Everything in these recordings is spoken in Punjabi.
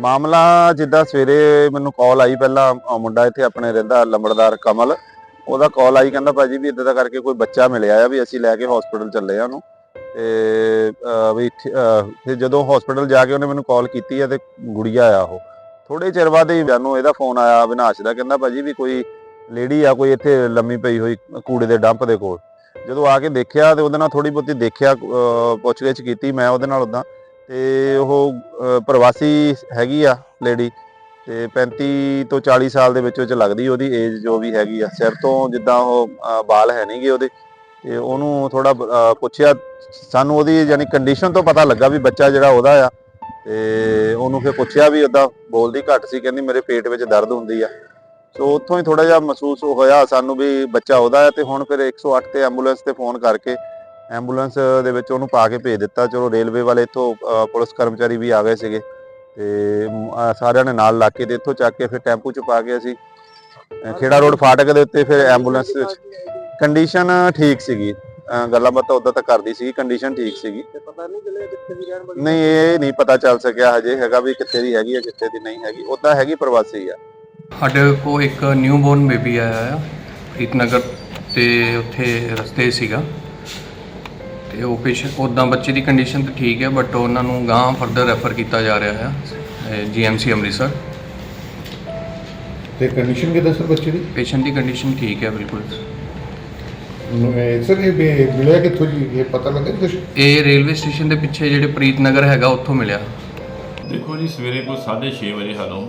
ਮਾਮਲਾ ਜਿੱਦਾਂ ਸਵੇਰੇ ਮੈਨੂੰ ਕਾਲ ਆਈ ਪਹਿਲਾਂ ਅਹ ਮੁੰਡਾ ਇੱਥੇ ਆਪਣੇ ਰਹਿੰਦਾ ਲੰਬੜਦਾਰ ਕਮਲ। ਉਹਦਾ ਕਾਲ ਆਈ ਕਹਿੰਦਾ ਭਾਜੀ ਵੀ ਇਦਾਂ ਦਾ ਕਰਕੇ ਕੋਈ ਬੱਚਾ ਮਿਲਿਆ ਆ ਵੀ ਅਸੀਂ ਲੈ ਕੇ ਹਸਪੀਟਲ ਚੱਲੇ ਆ ਉਹਨੂੰ। ਤੇ ਅਹ ਵੀ ਇੱਥੇ, ਅਹ, ਫਿਰ ਜਦੋਂ ਹਸਪੀਟਲ ਜਾ ਕੇ ਉਹਨੇ ਮੈਨੂੰ ਕਾਲ ਕੀਤੀ ਆ ਤੇ ਗੁੜੀਆ ਆ ਉਹ। ਥੋੜੇ ਚਿਰ ਬਾਅਦ ਹੀ ਮੈਨੂੰ ਇਹਦਾ ਫੋਨ ਆਇਆ ਅਵਿਨਾਸ਼ ਦਾ ਕਹਿੰਦਾ ਭਾਜੀ ਵੀ ਕੋਈ ਲੇਡੀ ਆ ਕੋਈ ਇੱਥੇ ਲੰਮੀ ਪਈ ਹੋਈ ਕੂੜੇ ਦੇ ਡੰਪ ਦੇ ਕੋਲ। ਜਦੋਂ ਆ ਕੇ ਦੇਖਿਆ ਤੇ ਉਹਦੇ ਨਾਲ ਥੋੜੀ ਬਹੁਤੀ ਦੇਖਿਆ ਅਹ, ਪੁੱਛਗਿੱਛ ਕੀਤੀ ਮੈਂ ਉਹਦੇ ਨਾਲ ਉਦਾਂ ਤੇ ਉਹ ਪ੍ਰਵਾਸੀ ਹੈਗੀ ਆ ਲੇਡੀ ਤੇ 35 ਤੋਂ 40 ਸਾਲ ਦੇ ਵਿੱਚ ਵਿੱਚ ਲੱਗਦੀ ਉਹਦੀ ਏਜ ਜੋ ਵੀ ਹੈਗੀ ਆ। ਸਿਰ ਤੋਂ ਜਿੱਦਾਂ ਉਹ ਬਾਲ ਵਾਲ ਹੈ ਨਹੀਂਗੇ ਉਹਦੇ, ਤੇ ਉਹਨੂੰ ਥੋੜਾ ਪੁੱਛਿਆ, ਸਾਨੂੰ ਉਹਦੀ ਯਾਨੀ ਕੰਡੀਸ਼ਨ ਤੋਂ ਪਤਾ ਲੱਗਾ ਵੀ ਬੱਚਾ ਜਿਹੜਾ ਉਹਦਾ ਆ, ਤੇ ਉਹਨੂੰ ਫਿਰ ਪੁੱਛਿਆ ਵੀ ਉਦਾਂ ਬੋਲਦੀ ਘੱਟ ਸੀ, ਕਹਿੰਦੀ ਮੇਰੇ ਪੇਟ ਵਿੱਚ ਦਰਦ ਹੁੰਦੀ ਆ। ਸੋ ਉੱਥੋਂ ਹੀ ਥੋੜਾ ਜਿਹਾ ਮਹਿਸੂਸ ਹੋਇਆ ਸਾਨੂੰ ਵੀ ਬੱਚਾ ਉਹਦਾ ਹੈ ਤੇ ਹੁਣ ਫਿਰ 108 ਤੇ ਐਂਬੂਲੈਂਸ ਤੇ ਫੋਨ ਕਰਕੇ ਐਂਬੂਲੈਂਸ ਦੇ ਵਿੱਚ ਉਹਨੂੰ ਪਾ ਕੇ ਭੇਜ ਦਿੱਤਾ। ਚਲੋ ਰੇਲਵੇ ਵਾਲੇ ਇੱਥੋਂ ਪੁਲਿਸ ਕਰਮਚਾਰੀ ਵੀ ਆ ਗਏ ਸੀਗੇ। ਤੇ ਸਾਰਿਆਂ ਨੇ ਨਾਲ ਲਾ ਕੇ ਤੇ ਇੱਥੋਂ ਚੱਕ ਕੇ ਫਿਰ ਟੈਂਪੂ 'ਚ ਪਾ ਕੇ ਅਸੀਂ ਖੇੜਾ ਰੋਡ ਫਾਟਕ ਦੇ ਉੱਤੇ ਫਿਰ ਐਂਬੂਲੈਂਸ ਵਿੱਚ ਕੰਡੀਸ਼ਨ ਠੀਕ ਸੀਗੀ। ਗੱਲਾਂ ਬਾਤਾਂ ਉਦਾਂ ਤਾਂ ਕਰਦੀ ਸੀਗੀ ਕੰਡੀਸ਼ਨ ਠੀਕ ਸੀਗੀ। ਪਤਾ ਨਹੀਂ ਚੱਲਿਆ ਕਿੱਥੇ ਦੀ ਰਹਿਣ ਵਾਲੀ ਨਹੀਂ ਇਹ ਨਹੀਂ ਪਤਾ ਚੱਲ ਸਕਿਆ ਹਜੇ ਹੈਗਾ ਵੀ ਕਿੱਥੇ ਦੀ ਹੈਗੀ ਹੈ ਕਿੱਥੇ ਦੀ ਨਹੀਂ ਹੈਗੀ। ਉਦਾਂ ਹੈਗੀ ਪ੍ਰਵਾਸੀ ਆ। ਸਾਡੇ ਕੋਲ ਇੱਕ ਨਿਊਬੋਰਨ ਬੇਬੀ ਆਇਆ ਆ ਪ੍ਰੀਤਨਗਰ ਤੇ ਉੱਥੇ ਰਸਤੇ ਸੀਗਾ। ਤੇ ਉਹ ਪੇਸ਼ੈਂਟ ਉਦਾਂ ਬੱਚੇ ਦੀ ਕੰਡੀਸ਼ਨ ਤਾਂ ਠੀਕ ਹੈ ਬਟ ਉਹਨਾਂ ਨੂੰ ਗਾਂ ਫਰਦਰ ਰੈਫਰ ਕੀਤਾ ਜਾ ਰਿਹਾ ਹੈ ਜੀਐਮਸੀ ਅੰਮ੍ਰਿਤਸਰ। ਤੇ ਕੰਡੀਸ਼ਨ ਕਿਦਾਂ ਸਰ ਬੱਚੇ ਦੀ? ਪੇਸ਼ੈਂਟ ਦੀ ਕੰਡੀਸ਼ਨ ਠੀਕ ਹੈ ਬਿਲਕੁਲ। ਸਰ ਇਹ ਵੀ ਮਿਲਿਆ ਕਿੱਥੋਂ ਜੀ? ਇਹ ਪਤਾ ਲੱਗਾ ਕੁਛ? ਇਹ ਰੇਲਵੇ ਸਟੇਸ਼ਨ ਦੇ ਪਿੱਛੇ ਜਿਹੜੇ ਪ੍ਰੀਤਨਗਰ ਹੈਗਾ ਉੱਥੋਂ ਮਿਲਿਆ। ਦੇਖੋ ਜੀ ਸਵੇਰੇ ਕੋਈ 6:30 ਵਜੇ ਸਾਨੂੰ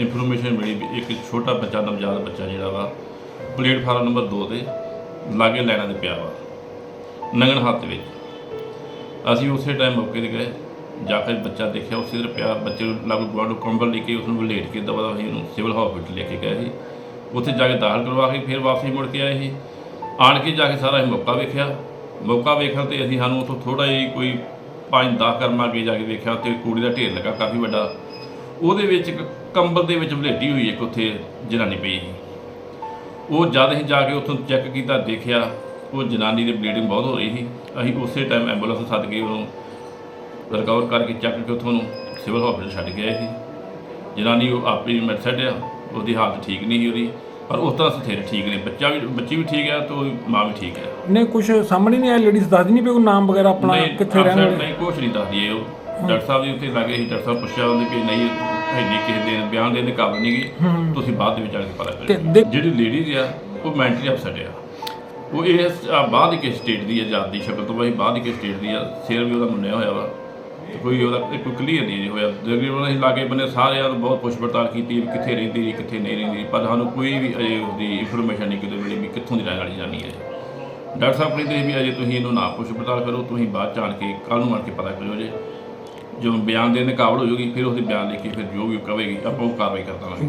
ਇਨਫੋਰਮੇਸ਼ਨ ਮਿਲੀ ਵੀ ਇੱਕ ਛੋਟਾ ਬੱਚਾ ਨਵਜਾਤ ਬੱਚਾ ਜਿਹੜਾ ਵਾ ਪਲੇਟਫਾਰਮ ਨੰਬਰ 2 ਤੇ ਲਾਗੇ ਲੈਣਾ ਦੇ ਪਿਆ ਵਾ। ਨੰਗਣ ਹੱਥ ਵਿੱਚ। ਅਸੀਂ ਉਸੇ ਟਾਈਮ ਮੌਕੇ ਤੇ ਗਏ, ਜਾ ਕੇ ਬੱਚਾ ਦੇਖਿਆ, ਉਸੇ ਦਰ ਪਿਆ ਬੱਚੇ ਨੂੰ ਲਾਗੂ ਗਵਾਂਡੂ ਕੰਬਲ ਲੈ ਕੇ ਉਸ ਨੂੰ ਲੇਟ ਕੇ ਦਵਾ ਦਵਾ ਅਸੀਂ ਉਹਨੂੰ ਸਿਵਲ ਹਸਪੀਟਲ ਲੈ ਕੇ ਗਏ ਸੀ। ਉੱਥੇ ਜਾ ਕੇ ਦਾਖਲ ਕਰਵਾ ਕੇ ਫਿਰ ਵਾਪਸ ਮੁੜ ਕੇ ਆਏ ਸੀ। ਆਣ ਕੇ ਜਾ ਕੇ ਸਾਰਾ ਅਸੀਂ ਮੌਕਾ ਵੇਖਿਆ। ਮੌਕਾ ਵੇਖਣ ਤੇ ਅਸੀਂ ਸਾਨੂੰ ਉੱਥੋਂ ਥੋੜਾ ਜਿਹਾ ਕੋਈ 5-10 ਕਰਮਾਂ ਅੱਗੇ ਜਾ ਕੇ ਵੇਖਿਆ ਉੱਥੇ ਕੂੜੇ ਦਾ ਢੇਰ ਲੱਗਾ ਕਾਫੀ ਵੱਡਾ। ਉਹਦੇ ਵਿੱਚ ਇੱਕ ਕੰਬਲ ਦੇ ਵਿੱਚ ਵਲੇਟੀ ਹੋਈ ਇੱਕ ਉੱਥੇ ਜਨਾਨੀ ਪਈ ਸੀ। ਉਹ ਜਦ ਅਸੀਂ ਜਾ ਕੇ ਉੱਥੋਂ ਚੈੱਕ ਕੀਤਾ, ਦੇਖਿਆ ਉਹ ਜਨਾਨੀ ਦੀ ਬਲੀਡਿੰਗ ਬਹੁਤ ਹੋ ਰਹੀ ਸੀ। ਅਸੀਂ ਉਸੇ ਟਾਈਮ ਐਂਬੂਲੈਂਸ ਸੱਦ ਕੇ ਉਹਨੂੰ ਰਿਕਵਰ ਕਰਕੇ ਚੱਕ ਕੇ ਉੱਥੋਂ ਨੂੰ ਸਿਵਲ ਹਸਪੀਟਲ ਛੱਡ ਆਏ ਸੀ। ਜਨਾਨੀ ਉਹ ਆਪੇ ਹੀ ਮੈਡਸੈਟ ਆ ਉਹਦੀ ਹਾਲਤ ਠੀਕ ਨਹੀਂ ਸੀ ਉਹਦੀ। ਪਰ ਉਸ ਤਰ੍ਹਾਂ ਸਥਿਰ ਠੀਕ ਨੇ। ਬੱਚਾ ਵੀ ਬੱਚੀ ਵੀ ਠੀਕ ਹੈ ਤੇ ਮਾਂ ਵੀ ਠੀਕ ਹੈ। ਨਹੀਂ ਕੁਝ ਸਾਹਮਣੇ ਨਹੀਂ ਆਇਆ? ਲੇਡੀਜ਼ ਦੱਸਦੀ ਨਹੀਂ ਪਈ ਕੋਈ ਨਾਮ ਵਗੈਰਾ ਆਪਣਾ ਕਿੱਥੇ ਰਹਿਣ ਵਾਲੇ? ਨਹੀਂ ਕੁਛ ਨਹੀਂ ਦੱਸਦੀ ਇਹ ਉਹ। ਡਾਕਟਰ ਸਾਹਿਬ ਜੀ ਉੱਥੇ ਲੱਗੇ ਸੀ। ਡਾਕਟਰ ਸਾਹਿਬ ਪੁੱਛਿਆ ਉਹਨੇ ਕਿ ਨਹੀਂ ਇੰਨੀ ਕਿਸੇ ਦੇ ਬਿਆਨ ਦੇਣ ਦੇ ਕਾਬਲ ਨਹੀਂ ਗਈ ਤੁਸੀਂ ਬਾਅਦ ਦੇ ਵਿੱਚ ਆ ਕੇ ਪਤਾ ਕਰਿਓ ਜਿਹੜੀ ਲੇਡੀਜ਼ ਆ ਉਹ ਮੈਂਟਲੀ ਅਪਸੈਟ ਆ। ਉਹ ਇਹ ਆ ਬਾਅਦ ਕੇ ਸਟੇਟ ਦੀ ਆਜ਼ਾਦੀ ਦੀ ਸ਼ਕਲ ਤੋਂ ਬਾਈ ਬਾਅਦ ਕੇ ਸਟੇਟ ਦੀ ਆ ਸਿਰ ਵੀ ਉਹਦਾ ਮੁੰਨਿਆ ਹੋਇਆ ਵਾ। ਤੇ ਕੋਈ ਉਹਦਾ ਕੋਈ ਕਲੀਅਰ ਨਹੀਂ ਹੋਇਆ। ਤਕਰੀਬਨ ਅਸੀਂ ਲਾਗੇ ਬੰਨੇ ਸਾਰਿਆਂ ਨੂੰ ਬਹੁਤ ਪੁੱਛ ਪੜਤਾਲ ਕੀਤੀ ਵੀ ਕਿੱਥੇ ਰਹਿੰਦੀ ਸੀ ਕਿੱਥੇ ਨਹੀਂ ਰਹਿੰਦੀ ਪਰ ਸਾਨੂੰ ਕੋਈ ਵੀ ਅਜੇ ਉਹਦੀ ਇਨਫੋਰਮੇਸ਼ਨ ਨਹੀਂ ਕਿਤੇ ਮਿਲੀ ਵੀ ਕਿੱਥੋਂ ਦੀ ਰਹਿਣ ਵਾਲੀ ਜਾਣੀ ਹੈ ਡਾਕਟਰ ਸਾਹਿਬ ਕਹਿੰਦੇ ਵੀ ਅਜੇ ਤੁਸੀਂ ਇਹਨੂੰ ਨਾ ਪੁੱਛ ਪੜਤਾਲ ਕਰੋ, ਤੁਸੀਂ ਬਾਅਦ ਚ ਆਣ ਕੇ ਕੱਲ ਨੂੰ ਆਣ ਕੇ ਪਤਾ ਕਰਿਓ ਜੇ। ਜਦੋਂ ਬਿਆਨ ਦੇਣ ਦੇ ਕਾਬਲ ਹੋ ਜਾਊਗੀ ਫਿਰ ਉਹਦੇ ਬਿਆਨ ਲਿਖ ਕੇ ਫਿਰ ਜੋ ਵੀ ਕਹੇਗੀ, ਆਪਾਂ ਉਹ ਕਾਰਵਾਈ ਕਰ ਦਾਂਗੇ